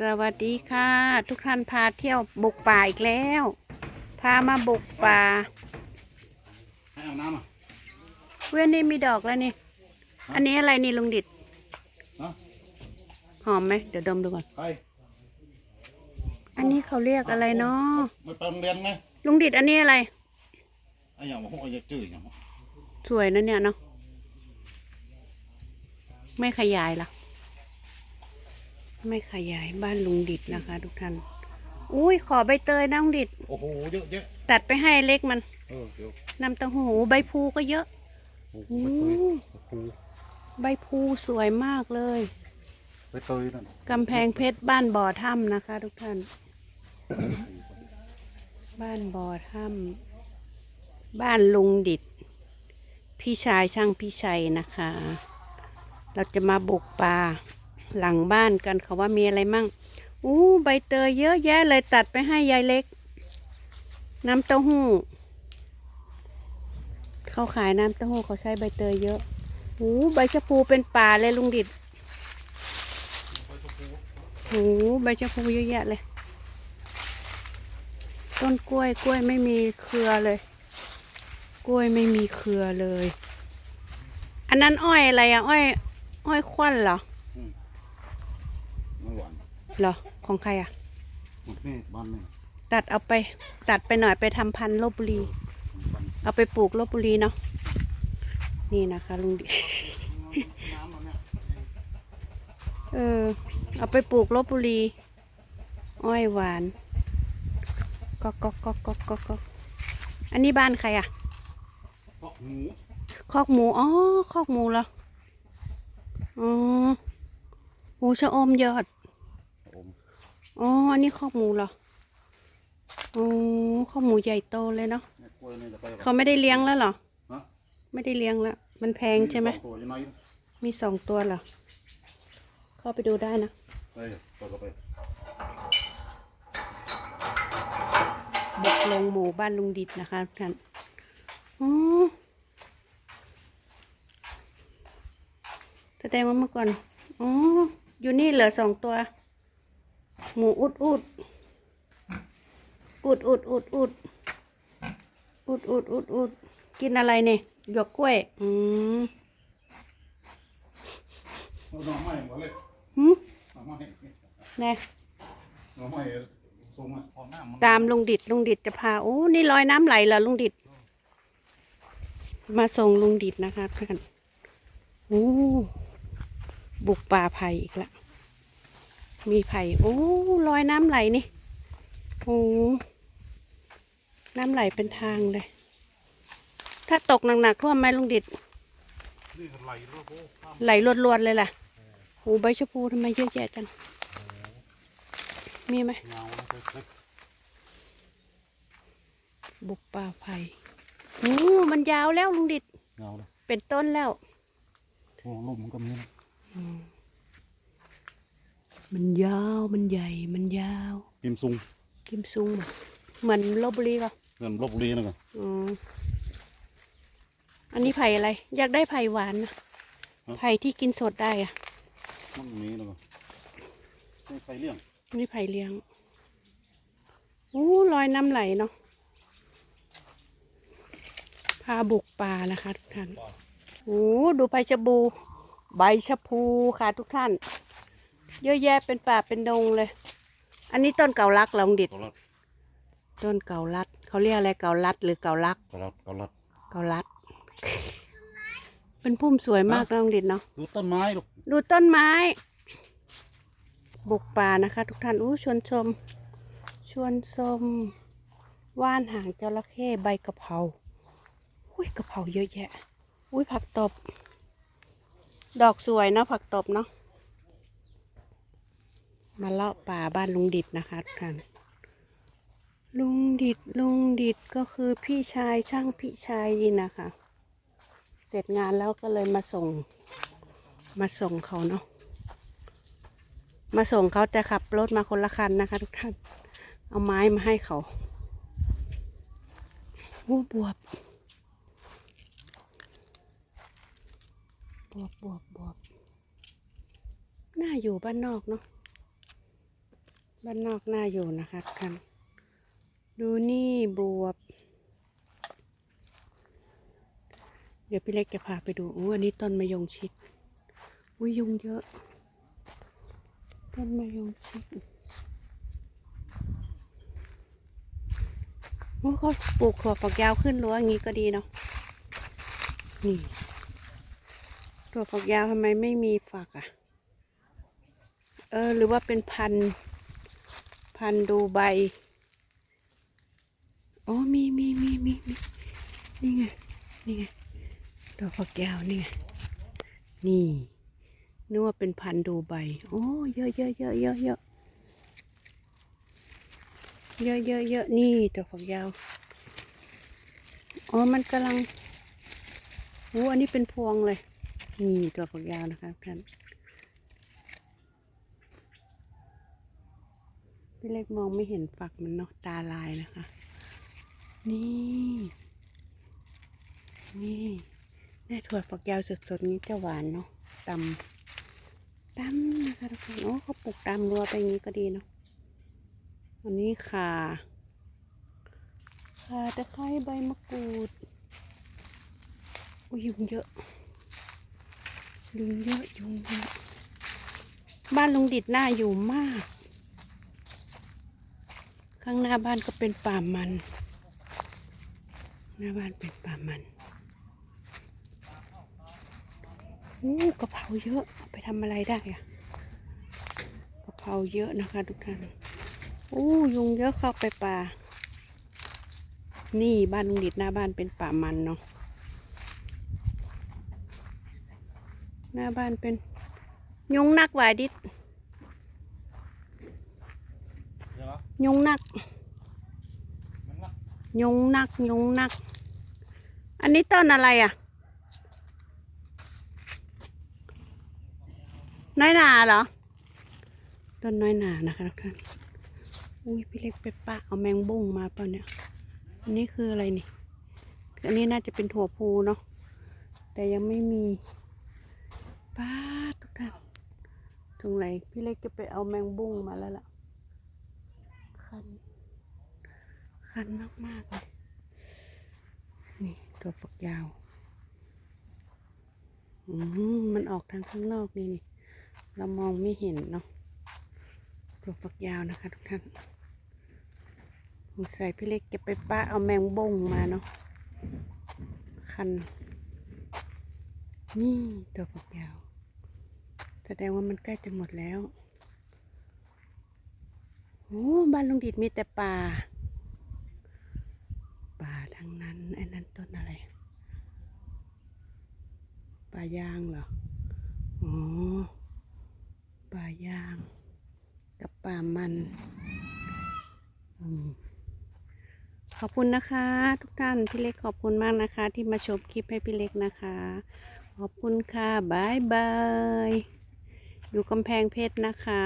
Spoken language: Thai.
สวัสดีค่ะ ทุกท่านพาเที่ยวบุกป่าอีกแล้ว พามาบุกป่าให้อาบน้ำอะ เว้ยนี่มีดอกแล้วนี่ อันนี้อะไรนี่ลุงดิดฮะ หอมไหมเดี๋ยวดมดูก่อน ไปอันนี้เขาเรียกอะไรเนาะไม่ไปโรงเรียนไหมลุงดิดอันนี้อะไร ไอ้อย่างว่าพวกไอ้จืดอย่างว่าสวยนะเนี่ยเนาะไม่ขยายละ ไม่ขยายบ้านลุงดิดนะคะ ทุกท่าน อุ้ยขอใบเตยนะลุงดิด โอ้โหเยอะแยะตัดไปให้เล็กมันเออเดี๋ยวน้ำเต้าหูใบพลูก็เยอะ โอ้โหอืไปเตยมโอ้โหใบพลูสวยมากเลยไปเตยนั่นกำแพงเพชรบ้านบ่อถ้ำนะคะ ทุกท่าน บ้านบ่อถ้ำบ้านลุงดิด พี่ชายช่างพี่ชัยนะคะ เราจะมาบุกป่า หลังบ้านกันเขาว่ามีอะไรมั่งอู้ใบเตยเยอะแยะเลยตัดไปให้ยายเล็ก น้ำเต้าหู้เขาขายน้ำเต้าหู้เขาใช้ใบเตยเยอะอู้ใบชะพูเป็นป่าเลยลุงดิดโหใบชะพูเยอะแยะเลย ต้นกล้วยกล้วยไม่มีเครือเลย กล้วยไม่มีเครือเลย อันนั้นอ้อยอะไรอะอ้อย อ้อยควันเหรอ เหรอ ของใครอะหมดนี่บ้านนี่ตัดเอาไป ตัดไปหน่อยไปทำพันธุ์ลบบุรี เอาไปปลูกลบบุรีเนาะ นี่นะคะลุงดิน้ำมันเนี่ยเออ เอาไปปลูกลบบุรี อ้อยหวานก็ก็ก็ก็ก็ก็อันนี้บ้านใครอะเพาะหมูคอกหมู อ๋อ คอกหมูเหรอ อ๋อ หมูชะอมยอดอม อ๋ออันนี้คอกหมูเหรออ๋อคอกหมูใหญ่โตเลยเนาะเนี่ยกล้วยนี่จะไปเขาไม่ได้เลี้ยงแล้วเหรอฮะไม่ได้เลี้ยงแล้วมันแพงใช่ไหมสองตัวยังไงมีสองตัวเหรอเข้าไปดูได้นะไปเปิดเข้าไปบุกลงหมู่บ้านลุงดิดนะคะทุกท่านอ๋อแสดงว่าเมื่อก่อน อ๋อ อยู่นี่เหลือสองตัว หมูอุดอุดอุดอุดอุดอุดอุดอุดอุดอุดกินอะไรเนี่ยหยวกกล้วย อืมเอาหน่อไม้มาเลยหืมหน่อไม้แน่หน่อไม้ทรงอะพอหน้ามันตามลุงดิดลุงดิดจะพาโอ้นี่ลอยน้ำไหลเหรอลุงดิด มาส่งลุงดิดนะคะเพื่อนโอ้บุกป่าไผ่อีกแล้ว มีไผ่โอ้ลอยน้ำไหลนี่โอ้น้ำไหลเป็นทางเลย ถ้าตกหนักๆท่วมไหมลุงดิดนี่ไหลแล้วโอ้ข้ามไหลรวดๆเลยล่ะโอ้ใบชะพูทำไมเยอะแยะจังมีไหมเงาแล้วไปไปบุกป่าไผ่โอ้มันยาวแล้วลุงดิดเงาเลยเป็นต้นแล้วโอ้ลมมันก็มีนะ มันยาว มันใหญ่ มันยาว กิมซุง กิมซุงบ่เหมือนลบบุรีก็เงินลบบุรีนะกันอ๋ออันนี้ไผ่อะไร อยากได้ไผ่หวานนะไผ่ที่กินสดได้อะมันมีนะกันนี่ไปเลี้ยงอันนี้ไผ่เลี้ยงอู้ลอยน้ำไหลเนาะพาบุกป่านะคะทุกท่านโอ้ดูใบชะบู ใบชะพูค่ะทุกท่าน เยอะแยะเป็นป่าเป็นดงเลย อันนี้ต้นเกาลักเหรอลุงดิด เกาลัดต้นเกาลัด เขาเรียกอะไรเกาลัดหรือเกาลัก เกาลัดเกาลัดเกาลัด เป็นพุ่มสวยมากนะลุงดิดเนาะ ดูต้นไม้ลูกดูต้นไม้ บุกป่านะคะ ทุกท่านอู้ชวนชม ชวนชม ว่านหางจระเข้ใบกะเพราอุ้ยกะเพราเยอะแยะ อุ้ยผักตบ ดอกสวยเนาะผักตบเนาะ มาเลาะป่าบ้านลุงดิดนะคะทุกท่านลุงดิดลุงดิดก็คือพี่ชายช่างพี่ชายนี่นะคะ เสร็จงานแล้วก็เลยมาส่ง มาส่งเขาเนาะมาส่งเขาแต่ขับรถมาคนละคันนะคะ ทุกท่าน เอาไม้มาให้เขาโอ้บวบบวบบวบบวบน่าอยู่บ้านนอกเนาะ บ้านนอกน่าอยู่นะคะทุกท่านดูนี่บวบ เดี๋ยวพี่เล็กจะพาไปดูอู้อันนี้ต้นมะยงชิดอุ้ยยุงเยอะ ต้นมะยงชิดโอ้เขาปลูกถั่วฝักยาวขึ้นรั้วอย่างนี้ก็ดีเนาะนี่ถั่วฝักยาวทำไมไม่มีฝักอะ เออ หรือว่าเป็นพันธุ์ พันดูใบโอ๋อมีมีมีมีมีนี่ไง นี่ไงตัวฝักยาวนี่ไง นี่นึกว่าเป็นพันดูใบ โอ้เยอะเยอะเยอะเยอะเยอะเยอะเยอะเยอะนี่ตัวฝักยาวอ๋อ มันกำลังโอ้อันนี้เป็นพวงเลย นี่ตัวฝักยาวนะคะท่าน พี่เล็กมองไม่เห็นฝักมันเนาะตาลายนะคะ นี่ นี่แม่ถั่วฝักยาวสดๆนี้จะหวานเนาะตำตำนะคะทุกคนโอ้เขาปลูกตามรั้วไปอย่างนี้ก็ดีเนาะอันนี้ข่าข่าตะไคร้ใบมะกรูดอุ้ยยุงเยอะยุงเยอะยุงเยอะบ้านลุงดิดหน่าอยู่มาก ข้างหน้าบ้านก็เป็นป่ามัน หน้าบ้านเป็นป่ามันอู้กะเพราเยอะเอาไปทำอะไรได้อะกะเพราเยอะนะคะ ทุกท่านอู้ยุงเยอะเข้าไปป่า นี่บ้านลุงดิดหน้าบ้านเป็นป่ามันเนาะหน้าบ้านเป็นยุงนักหวายดิด เดี๋ ยวนะยุงนักมันนะยุงนัก ยุงนัก อันนี้ต้นอะไรอะ น้อยหนาเหรอ ต้นน้อยหนานะคะทุกท่าน อุ้ยพี่เล็กไปปะเอาแมงบุ้งมาเปล่าเนี่ย อันนี้คืออะไรนี่ อันนี้น่าจะเป็นถั่วพูเนาะ แต่ยังไม่มีป้าดทุกท่านตรงไหนพี่เล็กจะไปเอาแมงบุ้งมาแล้วล่ะ คัน คันมากๆเลยนี่ตัวฝักยาว อืมมันออกทางข้างนอกนี่นี่ เรามองไม่เห็นเนาะ ตัวฝักยาวนะคะทุกท่านสงสัยพี่เล็กจะไปป้าเอาแมงบงมาเนาะ คัน นี่ตัวฝักยาว แสดงว่ามันใกล้จะหมดแล้ว โอ้บ้านลุงดิดมีแต่ป่า ป่าทั้งนั้นไอ้นั่นต้นอะไร ป่ายางเหรออ๋อป่ายาง กับป่ามันอขอบคุณนะคะ ทุกท่านพี่เล็กขอบคุณมากนะคะ ที่มาชมคลิปให้พี่เล็กนะคะ ขอบคุณค่ะบายบายอยู่กำแพงเพชรนะคะ